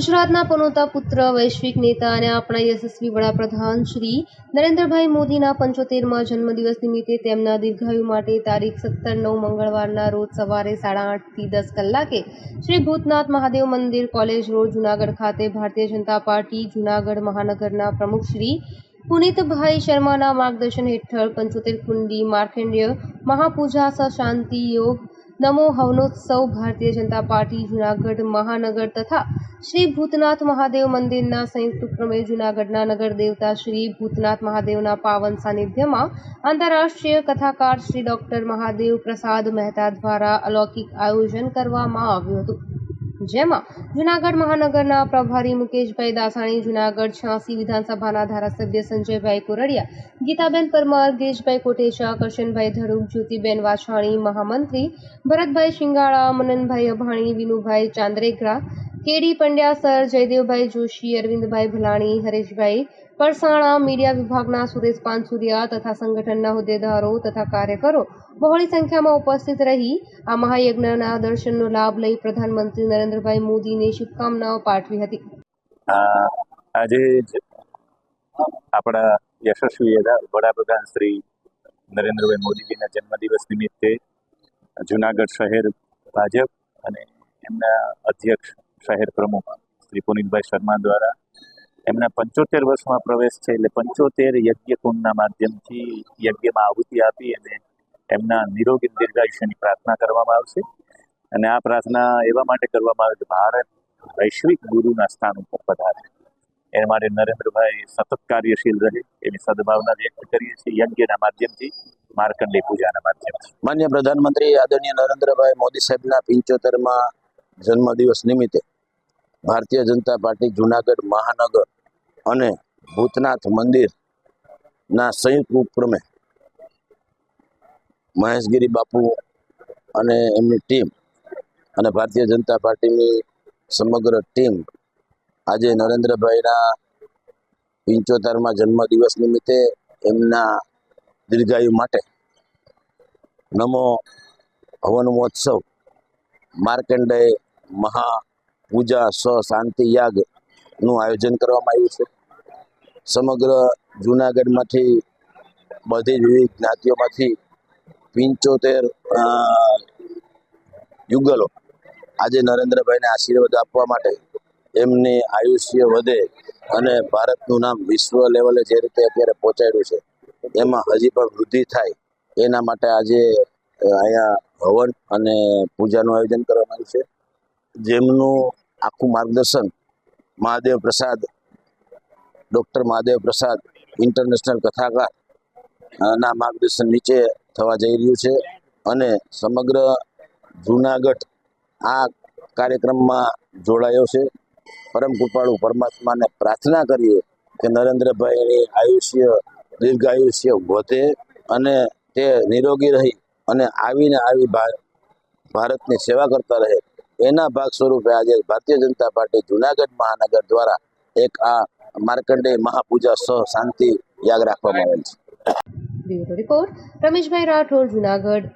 ગુજરાતના પનોતા પુત્ર, વૈશ્વિક નેતા અને આપણા યશસ્વી વડાપ્રધાન શ્રી નરેન્દ્રભાઈ મોદીના પંચોતેરમાં જન્મદિવસ નિમિત્તે તેમના દીર્ઘાયુ માટે તારીખ સત્તર નવ મંગળવારના રોજ સવારે સાડા આઠથી દસ કલાકે શ્રી ભૂતનાથ મહાદેવ મંદિર કોલેજ રોડ, જુનાગઢ ખાતે ભારતીય જનતા પાર્ટી, જુનાગઢ મહાનગરના પ્રમુખ શ્રી પુનિતભાઈ શર્માના માર્ગદર્શન હેઠળ પંચોતેર કુંડી માર્કેન્ડ્ય મહાપૂજા સ શાંતિ યોગ નમો હવનોત્સવ ભારતીય જનતા પાર્ટી, જુનાગઢ મહાનગર તથા શ્રી ભૂતનાથ મહાદેવ મંદિરના સંયુક્ત ઉપક્રમે જૂનાગઢના નગર દેવતા શ્રી ભૂતનાથ મહાદેવના પાવન સાનિધ્યમાં આંતરરાષ્ટ્રીય કથાકાર શ્રી ડોક્ટર મહાદેવ પ્રસાદ મહેતા દ્વારા અલૌકિક આયોજન કરવામાં આવ્યું હતું. જેમાં જૂનાગઢ મહાનગરના પ્રભારી મુકેશભાઈ દાસાણી, જુનાગઢ છ્યાસી વિધાનસભાના ધારાસભ્ય સંજયભાઈ કોરડિયા, ગીતાબેન પરમાર ગિરીશભાઈ કોટેચા, કરશનભાઈ ધડુક જ્યોતિબેન વાછાણી, મહામંત્રી Bharatbhai Shingala, Mananbhai Abhani, Vinubhai Chandregara K D Pandya, sir Jaydevbhai Joshi, Arvindbhai Bhalani, Hareshbhai Parsana, media વિભાગના સુરેશ પાનસુરિયા તથા સંગઠનના હોદ્દેદારો તથા કાર્યકરો બહોળી સંખ્યામાં ઉપસ્થિત રહી આ મહાયજ્ઞના દર્શનનો લાભ લઈ પ્રધાનમંત્રી નરેન્દ્રભાઈ મોદીને શુભકામનાઓ પાઠવી હતી. આજે આપણા યશસ્વી વડાપ્રધાન શ્રી નરેન્દ્રભાઈ મોદીજીના જન્મદિવસ નિમિત્તે જુનાગઢ શહેર ભાજપ અને એમના અધ્યક્ષ શહેર પ્રમુખ શ્રી પુનિતભાઈ શર્મા દ્વારા એમના પંચોતેર વર્ષમાં પ્રવેશ છે એટલે પંચોતેર યજ્ઞકુંડના માધ્યમથી યજ્ઞમાં આહુતિ આપી અને એમના નિરોગી દીર્ઘાયુષ્યની પ્રાર્થના કરવામાં આવશે. અને આ પ્રાર્થના એવા માટે કરવામાં આવે કે ભારત વૈશ્વિક ગુરુના સ્થાન ઉપર પધારે એ માટે નરેન્દ્રભાઈ સતત કાર્યશીલ રહે એની સદભાવના વ્યક્ત કરીએ છીએ યજ્ઞના માધ્યમથી, માર્કંડેય પૂજાના માધ્યમથી. માન્ય પ્રધાનમંત્રી આદરણીય નરેન્દ્રભાઈ મોદી સાહેબના પિંચોતેરમાં જન્મદિવસ નિમિત્તે ભારતીય જનતા પાર્ટી જુનાગઢ મહાનગર અને ભૂતનાથ મંદિરના સંયુક્ત ઉપક્રમે મહેશગીરી બાપુ અને એમની ટીમ અને ભારતીય જનતા પાર્ટીની સમગ્ર ટીમ આજે નરેન્દ્રભાઈના પંચોતેરમાં જન્મદિવસ નિમિત્તે એમના દીર્ઘાયુ માટે નમો હવન મહોત્સવ માર્કંડેય મહા પૂજા સ શાંતિ યાગનું આયોજન કરવામાં આવ્યું છે. સમગ્ર જુનાગઢમાંથી બધી જ વિવિધ જ્ઞાતિઓમાંથી પંચોતેર યુગલો આજે નરેન્દ્રભાઈને આશીર્વાદ આપવા માટે એમની આયુષ્ય વધે અને ભારતનું નામ વિશ્વ લેવલે જે રીતે અત્યારે પહોંચાડ્યું છે, એમાં હજી પણ વૃદ્ધિ થાય એના માટે આજે અહીંયા હવન અને પૂજાનું આયોજન કરવામાં આવ્યું છે. જેમનું આખું માર્ગદર્શન મહાદેવ પ્રસાદ, ડૉક્ટર મહાદેવ પ્રસાદ, ઇન્ટરનેશનલ કથાકાર ના માર્ગદર્શન નીચે થવા જઈ રહ્યું છે અને સમગ્ર જૂનાગઢ આ કાર્યક્રમમાં જોડાયો છે. પરમ કૃપાળુ પરમાત્માને પ્રાર્થના કરીએ કે નરેન્દ્રભાઈની આયુષ્ય દીર્ઘાયુષ્ય વધે અને તે નિરોગી રહી અને આવીને આવી ભારતની સેવા કરતા રહે. એના ભાગ સ્વરૂપે આજે ભારતીય જનતા પાર્ટી જુનાગઢ મહાનગર દ્વારા એક આ માર્કંડેય મહાપૂજા સહ શાંતિ યાદ રાખવામાં આવેલ છે. રિપોર્ટ, રમેશભાઈ રાઠોડ, જુનાગઢ.